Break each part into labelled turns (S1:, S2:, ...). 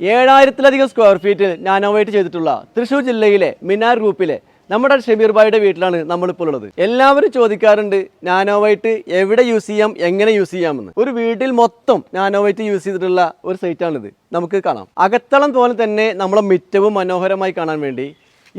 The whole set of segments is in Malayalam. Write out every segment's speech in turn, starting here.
S1: ഏഴായിരത്തിലധികം സ്ക്വയർ ഫീറ്റിൽ നാനോവൈറ്റ് ചെയ്തിട്ടുള്ള തൃശ്ശൂർ ജില്ലയിലെ മിനാർ ഗ്രൂപ്പിലെ നമ്മുടെ ഷമീർ ഭായിയുടെ വീട്ടിലാണ് നമ്മളിപ്പോൾ ഉള്ളത്. എല്ലാവരും ചോദിക്കാറുണ്ട് നാനോവൈറ്റ് എവിടെ യൂസ് ചെയ്യാം എങ്ങനെ യൂസ് ചെയ്യാമെന്ന്? ഒരു വീട്ടിൽ മൊത്തം നാനോവൈറ്റ് യൂസ് ചെയ്തിട്ടുള്ള ഒരു സൈറ്റാണിത് നമുക്ക് കാണാം. അകത്തളം പോലെ തന്നെ നമ്മളെ മിറ്റവും മനോഹരമായി കാണാൻ വേണ്ടി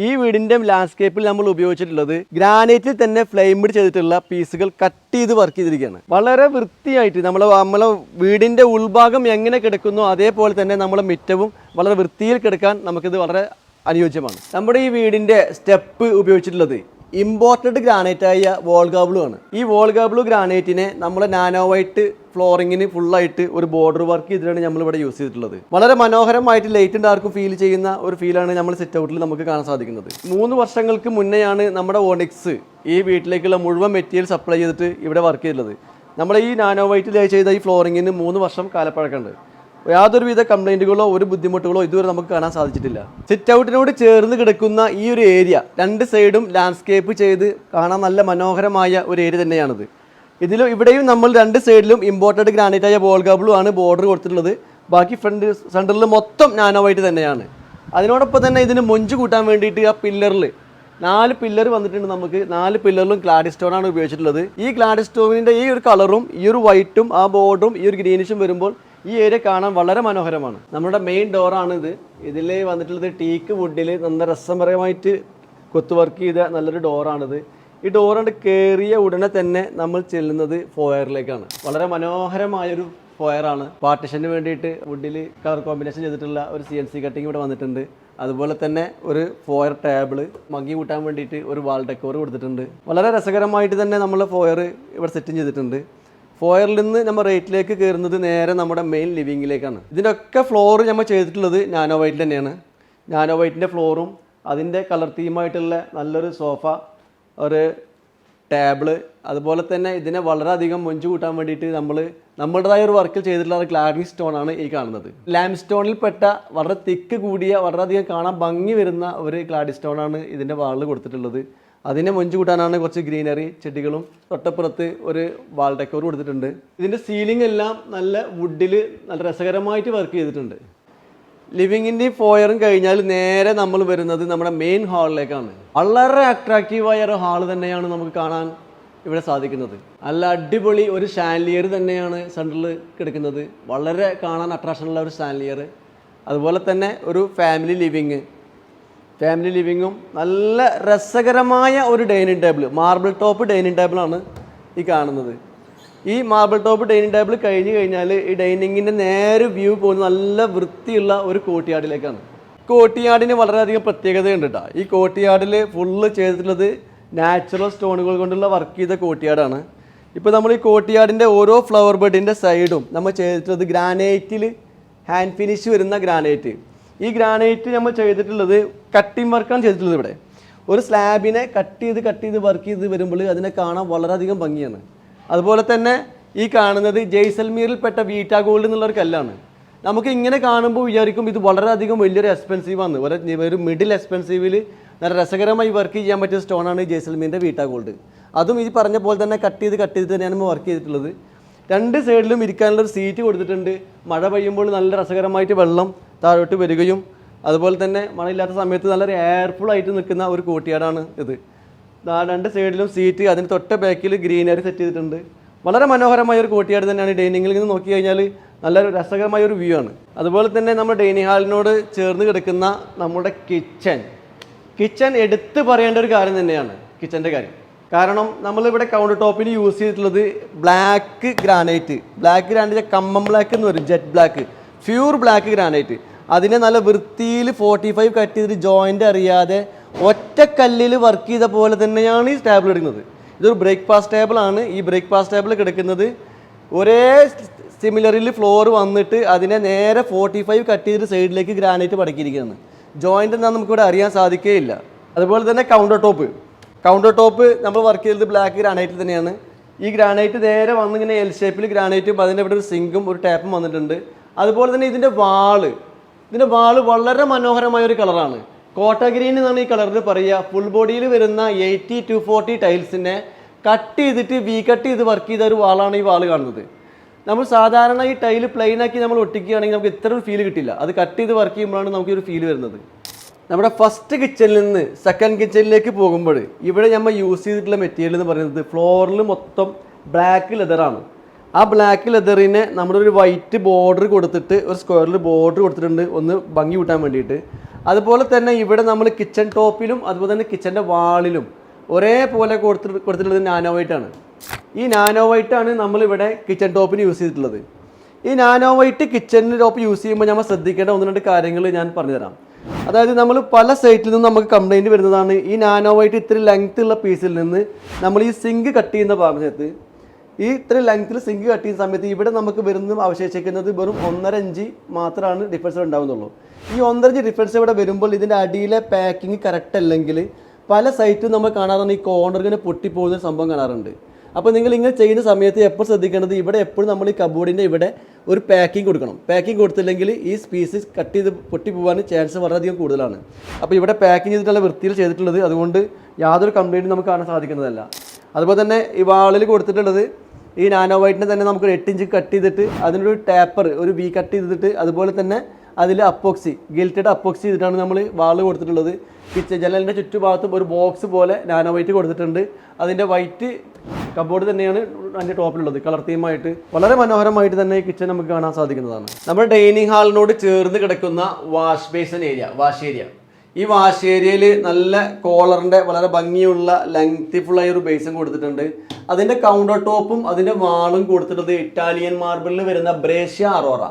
S1: ഈ വീടിന്റെ ലാൻഡ്സ്കേപ്പിൽ നമ്മൾ ഉപയോഗിച്ചിട്ടുള്ളത് ഗ്രാനൈറ്റിൽ തന്നെ ഫ്ലെയിംഡ് ചെയ്തിട്ടുള്ള പീസുകൾ കട്ട് ചെയ്ത് വർക്ക് ചെയ്തിരിക്കുകയാണ്. വളരെ വൃത്തിയായിട്ട് നമ്മൾ നമ്മളെ വീടിന്റെ ഉൾഭാഗം എങ്ങനെ കിടക്കുന്നു അതേപോലെ തന്നെ നമ്മളെ മിറ്റവും വളരെ വൃത്തിയിൽ കിടക്കാൻ നമുക്കിത് വളരെ അനുയോജ്യമാണ്. നമ്മുടെ ഈ വീടിന്റെ സ്റ്റെപ്പ് ഉപയോഗിച്ചിട്ടുള്ളത് ഇമ്പോർട്ടഡ് ഗ്രാനൈറ്റ് ആയ വോൾഗാബ്ലു ആണ്. ഈ വോൾഗാബ്ലു ഗ്രാനൈറ്റിനെ നമ്മൾ നാനോ വൈറ്റ് ഫ്ലോറിങ്ങിന് ഫുള്ളായിട്ട് ഒരു ബോർഡർ വർക്ക് ചെയ്തിട്ടാണ് നമ്മൾ ഇവിടെ യൂസ് ചെയ്തിട്ടുള്ളത്. വളരെ മനോഹരമായിട്ട് ലൈറ്റും ഡാർക്കും ഫീൽ ചെയ്യുന്ന ഒരു ഫീലാണ് നമ്മൾ സിറ്റ് ഔട്ടിൽ നമുക്ക് കാണാൻ സാധിക്കുന്നത്. മൂന്ന് വർഷങ്ങൾക്ക് മുന്നെയാണ് നമ്മുടെ ഓണിക്സ് ഈ വീട്ടിലേക്കുള്ള മുഴുവൻ മെറ്റീരിയൽ സപ്ലൈ ചെയ്തിട്ട് ഇവിടെ വർക്ക് ചെയ്തിട്ടുള്ളത്. നമ്മൾ ഈ നാനോ വൈറ്റിൽ ചെയ്ത ഈ ഫ്ലോറിങ്ങിന് മൂന്ന് വർഷം കാലപ്പഴക്കമുണ്ട്. യാതൊരുവിധ കംപ്ലൈന്റുകളോ ഒരു ബുദ്ധിമുട്ടുകളോ ഇതുവരെ നമുക്ക് കാണാൻ സാധിച്ചിട്ടില്ല. സിറ്റ് ഔട്ടിനോട് ചേർന്ന് കിടക്കുന്ന ഈ ഒരു ഏരിയ രണ്ട് സൈഡും ലാൻഡ്സ്കേപ്പ് ചെയ്ത് കാണാൻ നല്ല മനോഹരമായ ഒരു ഏരിയ തന്നെയാണിത്. ഇതിലും ഇവിടെയും നമ്മൾ രണ്ട് സൈഡിലും ഇമ്പോർട്ടഡ് ഗ്രാനൈറ്റായ ആയ ബോൾ ഗാബിളും ആണ് ബോർഡർ കൊടുത്തിട്ടുള്ളത്. ബാക്കി ഫ്രണ്ട് സെന്ററിൽ മൊത്തം നാനോ വൈറ്റ് തന്നെയാണ്. അതിനോടൊപ്പം തന്നെ ഇതിന് മൊഞ്ച് കൂട്ടാൻ വേണ്ടിയിട്ട് ആ പില്ലറിൽ നാല് പില്ലർ വന്നിട്ടുണ്ട് നമുക്ക്. നാല് പില്ലറിലും ക്ലാഡി സ്റ്റോൺ ആണ് ഉപയോഗിച്ചിട്ടുള്ളത്. ഈ ക്ലാഡി സ്റ്റോണിന്റെ ഈ ഒരു കളറും ഈ ഒരു വൈറ്റും ആ ബോർഡറും ഈ ഒരു ഗ്രീനിഷും വരുമ്പോൾ ഈ ഏരിയ കാണാൻ വളരെ മനോഹരമാണ്. നമ്മുടെ മെയിൻ ഡോറാണ് ഇത് ഇതിൽ വന്നിട്ടുള്ളത് ടീക്ക് വുഡിൽ നല്ല രസപരമായിട്ട് കൊത്തു വർക്ക് ചെയ്ത നല്ലൊരു ഡോറാണിത് ഈ ഡോറുണ്ട് കയറിയ ഉടനെ തന്നെ നമ്മൾ ചെല്ലുന്നത് ഫോയറിലേക്കാണ് വളരെ മനോഹരമായൊരു ഫോയറാണ് പാർട്ടിഷന് വേണ്ടിയിട്ട് വുഡിൽ കളർ കോമ്പിനേഷൻ ചെയ്തിട്ടുള്ള ഒരു സി എൻ സി കട്ടിങ് ഇവിടെ വന്നിട്ടുണ്ട്. അതുപോലെ തന്നെ ഒരു ഫോയർ ടേബിൾ മങ്ങി കൂട്ടാൻ വേണ്ടിയിട്ട് ഒരു വാൾ ഡെക്കോർ കൊടുത്തിട്ടുണ്ട്. വളരെ രസകരമായിട്ട് തന്നെ നമ്മൾ ഫോയർ ഇവിടെ സെറ്റിംഗ് ചെയ്തിട്ടുണ്ട്. ഫോയറിൽ നിന്ന് നമ്മൾ റേറ്റിലേക്ക് കയറുന്നത് നേരെ നമ്മുടെ മെയിൻ ലിവിങ്ങിലേക്കാണ് ഇതിന്റെ ഒക്കെ ഫ്ലോർ നമ്മൾ ചെയ്തിട്ടുള്ളത് നാനോ വൈറ്റിൽ തന്നെയാണ്. നാനോ വൈറ്റിന്റെ ഫ്ലോറും അതിന്റെ കളർ തീമായിട്ടുള്ള നല്ലൊരു സോഫ ഒരു ടേബിൾ അതുപോലെ തന്നെ ഇതിനെ വളരെയധികം മൊഞ്ചു കൂട്ടാൻ വേണ്ടിയിട്ട് നമ്മൾ നമ്മുടേതായ ഒരു വർക്കിൽ ചെയ്തിട്ടുള്ള ക്ലാരിങ് സ്റ്റോൺ ആണ് ഈ കാണുന്നത്. ലാം സ്റ്റോണിൽ പെട്ട വളരെ തിക്ക് കൂടിയ വളരെയധികം കാണാൻ ഭംഗി വരുന്ന ഒരു ക്ലാഡി സ്റ്റോൺ ആണ് ഇതിന്റെ വാളിൽ കൊടുത്തിട്ടുള്ളത്. അതിനെ മൊഞ്ചു കൂട്ടാനാണ് കുറച്ച് ഗ്രീനറി ചെടികളും തൊട്ടപ്പുറത്ത് ഒരു വാൾ ഡെക്കോർ കൊടുത്തിട്ടുണ്ട്. ഇതിന്റെ സീലിംഗ് എല്ലാം നല്ല വുഡിൽ നല്ല രസകരമായിട്ട് വർക്ക് ചെയ്തിട്ടുണ്ട്. ലിവിങ്ങിന്റെയും ഫോയറും കഴിഞ്ഞാൽ നേരെ നമ്മൾ വരുന്നത് നമ്മുടെ മെയിൻ ഹാളിലേക്കാണ് വളരെ അട്രാക്റ്റീവായ ഒരു ഹാൾ തന്നെയാണ് നമുക്ക് കാണാൻ ഇവിടെ സാധിക്കുന്നത്. നല്ല അടിപൊളി ഒരു ഷാൻലിയർ തന്നെയാണ് സെൻട്രൽ കിടക്കുന്നത്. വളരെ കാണാൻ അട്രാക്ഷനുള്ള ഒരു ഷാൻലിയർ അതുപോലെ തന്നെ ഒരു ഫാമിലി ലിവിങ് ഫാമിലി ലിവിങ്ങും നല്ല രസകരമായ ഒരു dining table marble top dining ടേബിളാണ് ഈ കാണുന്നത്. ഈ മാർബിൾ ടോപ്പ് ഡൈനിങ് ടേബിൾ കഴിഞ്ഞ് കഴിഞ്ഞാൽ ഈ ഡൈനിങ്ങിന്റെ നേരെ വ്യൂ പോകുന്ന നല്ല വൃത്തിയുള്ള ഒരു കോട്ടിയാടിലേക്കാണ് കോട്ടിയാടിന് വളരെയധികം പ്രത്യേകതയുണ്ട് കേട്ടോ ഈ കോട്ടിയാടിൽ ഫുള്ള് ചെയ്തിട്ടുള്ളത് നാച്ചുറൽ സ്റ്റോണുകൾ കൊണ്ടുള്ള വർക്ക് ചെയ്ത കോട്ടിയാടാണ് ഇപ്പോൾ നമ്മൾ ഈ കോട്ടിയാടിന്റെ ഓരോ ഫ്ലവർ ബെഡിന്റെ സൈഡും നമ്മൾ ചെയ്തിട്ടുള്ളത് ഗ്രാനൈറ്റിൽ ഹാൻഡ് ഫിനിഷ് വരുന്ന ഗ്രാനൈറ്റ് ഈ ഗ്രാനൈറ്റ് നമ്മൾ ചെയ്തിട്ടുള്ളത് കട്ടിംഗ് വർക്കാണ് ചെയ്തിട്ടുള്ളത് ഇവിടെ. ഒരു സ്ലാബിനെ കട്ട് ചെയ്ത് കട്ട് ചെയ്ത് വർക്ക് ചെയ്ത് വരുമ്പോൾ അതിനെ കാണാൻ വളരെയധികം ഭംഗിയാണ്. അതുപോലെ തന്നെ ഈ കാണുന്നത് ജയ്സൽമീറിൽപ്പെട്ട വീറ്റ ഗോൾഡ് എന്നുള്ളൊരു കല്ലാണ്. നമുക്ക് ഇങ്ങനെ കാണുമ്പോൾ വിചാരിക്കും ഇത് വളരെയധികം വലിയൊരു എക്സ്പെൻസീവാണ് ആണ്. ഒരു മിഡിൽ എക്സ്പെൻസീവിൽ നല്ല രസകരമായി വർക്ക് ചെയ്യാൻ പറ്റിയ സ്റ്റോണാണ് ജയ്സൽമീറിന്റെ വീട്ട ഗോൾഡ് അതും ഈ പറഞ്ഞ പോലെ തന്നെ കട്ട് ചെയ്ത് കട്ട് ചെയ്ത് തന്നെയാണ് വർക്ക് ചെയ്തിട്ടുള്ളത്. രണ്ട് സൈഡിലും ഇരിക്കാനുള്ള ഒരു സീറ്റ് കൊടുത്തിട്ടുണ്ട്. മഴ പെയ്യുമ്പോൾ നല്ല രസകരമായിട്ട് വെള്ളം താഴോട്ട് വരികയും അതുപോലെ തന്നെ മഴയില്ലാത്ത സമയത്ത് നല്ലൊരു എയർഫുൾ ആയിട്ട് നിൽക്കുന്ന ഒരു കോട്ടിയാടാണ് ഇത്. രണ്ട് സൈഡിലും സീറ്റ് അതിന് തൊട്ട ബാക്കിൽ ഗ്രീനറി സെറ്റ് ചെയ്തിട്ടുണ്ട്. വളരെ മനോഹരമായ ഒരു കോട്ടിയാട് തന്നെയാണ് ഡൈനിങ്ങിൽ നിന്ന് നോക്കി കഴിഞ്ഞാൽ നല്ല രസകരമായ ഒരു വ്യൂ ആണ്. അതുപോലെ തന്നെ നമ്മൾ ഡൈനിങ് ഹാളിനോട് ചേർന്ന് കിടക്കുന്ന നമ്മുടെ കിച്ചൺ കിച്ചൺ എടുത്തു പറയേണ്ട ഒരു കാര്യം തന്നെയാണ് കിച്ചന്റെ കാര്യം. കാരണം നമ്മളിവിടെ കൗണ്ടർ ടോപ്പിന് യൂസ് ചെയ്തിട്ടുള്ളത് black granite black granite Khammam black എന്ന് പറയും jet black pure black granite അതിനെ നല്ല വൃത്തിയിൽ ഫോർട്ടി ഫൈവ് കട്ട് ചെയ്തിട്ട് ജോയിന്റ് അറിയാതെ ഒറ്റ കല്ലിൽ വർക്ക് ചെയ്ത പോലെ തന്നെയാണ് ഈ ടേബിൾ എടുക്കുന്നത്. ഇതൊരു ബ്രേക്ക്ഫാസ്റ്റ് ടേബിൾ ആണ്. ഈ ബ്രേക്ക്ഫാസ്റ്റ് ടേബിൾ കിടക്കുന്നത് ഒരേ സിമിലറിൽ ഫ്ലോർ വന്നിട്ട് അതിനെ നേരെ ഫോർട്ടി ഫൈവ് കട്ട് ചെയ്തിട്ട് സൈഡിലേക്ക് ഗ്രാനൈറ്റ് പടക്കിയിരിക്കുകയാണ്. ജോയിന്റ് എന്താണെന്ന് നമുക്കിവിടെ അറിയാൻ സാധിക്കുകയില്ല അതുപോലെ തന്നെ കൗണ്ടർ ടോപ്പ് കൗണ്ടർ ടോപ്പ് നമ്മൾ വർക്ക് ചെയ്തത് ബ്ലാക്ക് ഗ്രാനൈറ്റിൽ തന്നെയാണ്. ഈ ഗ്രാനൈറ്റ് നേരെ വന്ന് ഇങ്ങനെ എൽ ഷേപ്പിൽ ഗ്രാനൈറ്റും അതിന്റെ ഇവിടെ ഒരു സിങ്കും ഒരു ടാപ്പും വന്നിട്ടുണ്ട്. അതുപോലെ തന്നെ ഇതിന്റെ വാൾ. ഇതിന്റെ വാൾ വളരെ മനോഹരമായ ഒരു കളറാണ് കോട്ട ഗ്രീൻ എന്നാണ് ഈ കളറിൽ പറയുക. ഫുൾ ബോഡിയിൽ വരുന്ന എയ്റ്റി ടു ഫോർട്ടി ടൈൽസിനെ കട്ട് ചെയ്തിട്ട് വി കട്ട് ചെയ്ത് വർക്ക് ചെയ്ത ഒരു വാളാണ് ഈ വാൾ കാണുന്നത്. നമ്മൾ സാധാരണ ഈ ടൈൽ പ്ലെയിൻ ആക്കി നമ്മൾ ഒട്ടിക്കുകയാണെങ്കിൽ നമുക്ക് ഇത്ര ഒരു ഫീൽ കിട്ടില്ല. അത് കട്ട് ചെയ്ത് വർക്ക് ചെയ്യുമ്പോഴാണ് നമുക്ക് ഒരു ഫീൽ വരുന്നത്. നമ്മുടെ ഫസ്റ്റ് കിച്ചണിൽ നിന്ന് സെക്കൻഡ് കിച്ചണിലേക്ക് പോകുമ്പോൾ ഇവിടെ നമ്മൾ യൂസ് ചെയ്തിട്ടുള്ള മെറ്റീരിയൽ എന്ന് പറയുന്നത് ഫ്ലോറിൽ മൊത്തം ബ്ലാക്ക് ലെതറാണ് ആ ബ്ലാക്ക് ലെതറിനെ നമ്മളൊരു വൈറ്റ് ബോർഡർ കൊടുത്തിട്ട് ഒരു സ്ക്വയറിൽ ബോർഡർ കൊടുത്തിട്ടുണ്ട്. ഒന്ന് ഭംഗി കൂട്ടാൻ വേണ്ടിയിട്ട്. അതുപോലെ തന്നെ ഇവിടെ നമ്മൾ കിച്ചൺ ടോപ്പിലും അതുപോലെ തന്നെ കിച്ചന്റെ വാളിലും ഒരേപോലെ കൊടുത്തിട്ട് കൊടുത്തിട്ടുള്ളത് നാനോ വൈറ്റാണ് ഈ നാനോ വൈറ്റാണ് നമ്മളിവിടെ കിച്ചൺ ടോപ്പിന് യൂസ് ചെയ്തിട്ടുള്ളത്. ഈ nano white kitchen top use ചെയ്യുമ്പോൾ നമ്മൾ ശ്രദ്ധിക്കേണ്ട ഒന്ന് രണ്ട് കാര്യങ്ങൾ ഞാൻ പറഞ്ഞുതരാം. അതായത് നമ്മൾ പല സൈറ്റിൽ നിന്നും നമുക്ക് കംപ്ലൈന്റ് വരുന്നതാണ് ഈ നാനോ വൈറ്റ് ഇത്തിരി ലെങ്ത് ഉള്ള പീസിൽ നിന്ന് നമ്മൾ ഈ സിങ്ക് കട്ട് ചെയ്യുന്ന ഭാഗത്ത് ഈ ഇത്ര ലെങ്ത്തിൽ സിങ്ക് കട്ട് ചെയ്യുന്ന സമയത്ത് ഇവിടെ നമുക്ക് വരുന്ന അവശേഷിക്കുന്നത് വെറും ഒന്നര ഇഞ്ച് മാത്രമാണ് ഡിഫറൻസ് ഉണ്ടാവുന്നുള്ളൂ. ഈ ഒന്നര ഇഞ്ച് ഡിഫറൻസ് ഇവിടെ വരുമ്പോൾ ഇതിന്റെ അടിയിലെ പാക്കിങ് കറക്റ്റ് അല്ലെങ്കിൽ പല സൈറ്റും നമ്മൾ കാണാറുണ്ട്. ഈ കോർണർ ഇങ്ങനെ പൊട്ടിപ്പോകുന്ന സംഭവം കാണാറുണ്ട്. അപ്പോൾ നിങ്ങൾ ഇങ്ങനെ ചെയ്യുന്ന സമയത്ത് എപ്പോൾ ശ്രദ്ധിക്കേണ്ടത്? ഇവിടെ എപ്പോഴും നമ്മൾ ഈ കബോർഡിന്റെ ഇവിടെ ഒരു പാക്കിംഗ് കൊടുക്കണം. പാക്കിംഗ് കൊടുത്തില്ലെങ്കിൽ ഈ പീസ് കട്ട് ചെയ്ത് പൊട്ടി പോകാൻ ചാൻസ് വളരെയധികം കൂടുതലാണ്. അപ്പോൾ ഇവിടെ പാക്കിംഗ് ചെയ്തിട്ടുള്ള വൃത്തിയിൽ ചെയ്തിട്ടുള്ളത് അതുകൊണ്ട് യാതൊരു കംപ്ലൈന്റും നമുക്ക് കാണാൻ സാധിക്കുന്നതല്ല. അതുപോലെ തന്നെ ഈ വാളിൽ കൊടുത്തിട്ടുള്ളത് ഈ നാനോ വൈറ്റിനെ തന്നെ നമുക്കൊരു എട്ട് ഇഞ്ച് കട്ട് ചെയ്തിട്ട് അതിനൊരു ടാപ്പർ ഒരു വി കട്ട് ചെയ്തിട്ട് അതുപോലെ തന്നെ അതിൽ അപ്പോക്സി ഗിൽറ്റഡ് അപ്പോക്സി ചെയ്തിട്ടാണ് നമ്മൾ വാൾ കൊടുത്തിട്ടുള്ളത്. പിച്ച ജനലിന്റെ ചുറ്റുഭാഗത്തും ഒരു ബോക്സ് പോലെ നാനോ വൈറ്റ് കൊടുത്തിട്ടുണ്ട്. അതിന്റെ വൈറ്റ് കബോർഡ് തന്നെയാണ് അതിന്റെ ടോപ്പിലുള്ളത് കളർ തീമായിട്ട് വളരെ മനോഹരമായിട്ട് തന്നെ ഈ കിച്ചൺ നമുക്ക് കാണാൻ സാധിക്കുന്നതാണ്. നമ്മുടെ ഡൈനിങ് ഹാളിനോട് ചേർന്ന് കിടക്കുന്ന wash basin area wash area ഈ വാഷ് ഏരിയയിൽ നല്ല കോളറിന്റെ വളരെ ഭംഗിയുള്ള ലെങ്തിഫുള്ളായ ഒരു ബേസും കൊടുത്തിട്ടുണ്ട്. അതിന്റെ കൗണ്ടർ ടോപ്പും അതിന്റെ വാളും കൊടുത്തിട്ടുള്ളത് ഇറ്റാലിയൻ മാർബിളിൽ വരുന്ന ബ്രേഷ്യ അറോറ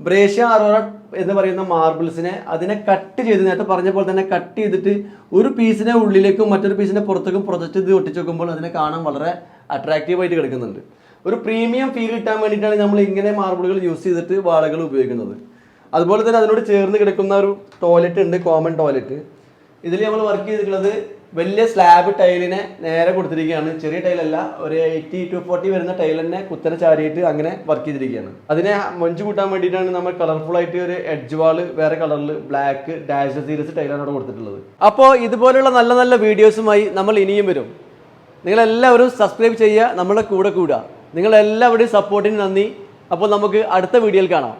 S1: ബ്രേഷ്യ അറോറ എന്ന് പറയുന്ന മാർബിൾസിനെ അതിനെ കട്ട് ചെയ്ത് നേരത്തെ പറഞ്ഞ പോലെ തന്നെ കട്ട് ചെയ്തിട്ട് ഒരു പീസിനെ ഉള്ളിലേക്കും മറ്റൊരു പീസിനെ പുറത്തേക്കും പ്രൊജക്റ്റ് ചെയ്ത് ഒട്ടിച്ച് വെക്കുമ്പോൾ അതിനെ കാണാൻ വളരെ അട്രാക്റ്റീവ് ആയിട്ട് കിടക്കുന്നുണ്ട്. ഒരു പ്രീമിയം ഫീൽ കിട്ടാൻ വേണ്ടിയിട്ടാണ് നമ്മൾ ഇങ്ങനെ മാർബിളുകൾ യൂസ് ചെയ്തിട്ട് വാളകൾ ഉപയോഗിക്കുന്നത്. അതുപോലെ തന്നെ അതിനോട് ചേർന്ന് കിടക്കുന്ന ഒരു ടോയ്ലറ്റ് ഉണ്ട് കോമൺ ടോയ്ലറ്റ് ഇതിൽ നമ്മൾ വർക്ക് ചെയ്തിട്ടുള്ളത് വലിയ സ്ലാബ് ടൈലിനെ നേരെ കൊടുത്തിരിക്കുകയാണ്. ചെറിയ ടൈലല്ല ഒരു എയ്റ്റി ടു ഫോർട്ടി വരുന്ന ടൈലിനെ കുത്തനെ ചാരിയിട്ട് അങ്ങനെ വർക്ക് ചെയ്തിരിക്കുകയാണ്. അതിനെ മൊഞ്ച് കൂട്ടാൻ വേണ്ടിയിട്ടാണ് നമ്മൾ കളർഫുൾ ആയിട്ട് ഒരു എഡ്ജ് വാൾ വേറെ കളറിൽ ബ്ലാക്ക് ഡാഷ് സീരീസ് ടൈലാണ് അവിടെ കൊടുത്തിട്ടുള്ളത്. അപ്പോൾ ഇതുപോലുള്ള നല്ല നല്ല വീഡിയോസുമായി നമ്മൾ ഇനിയും വരും. നിങ്ങളെല്ലാവരും സബ്സ്ക്രൈബ് ചെയ്യുക നമ്മളെ കൂടെ കൂടുക. നിങ്ങളെല്ലാവരുടെയും സപ്പോർട്ടിന് നന്ദി. അപ്പോൾ നമുക്ക് അടുത്ത വീഡിയോയിൽ കാണാം.